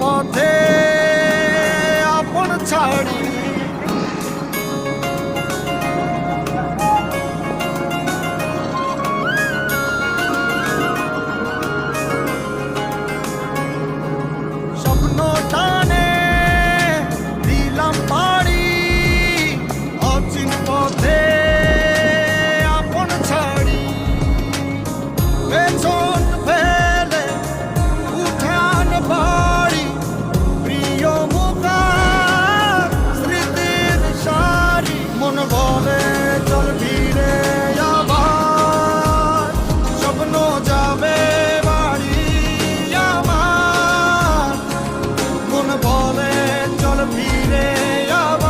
পথে আপন ছাড়ি। স্বপ্ন দিলাম পাড়ি অচিন পথে gonna be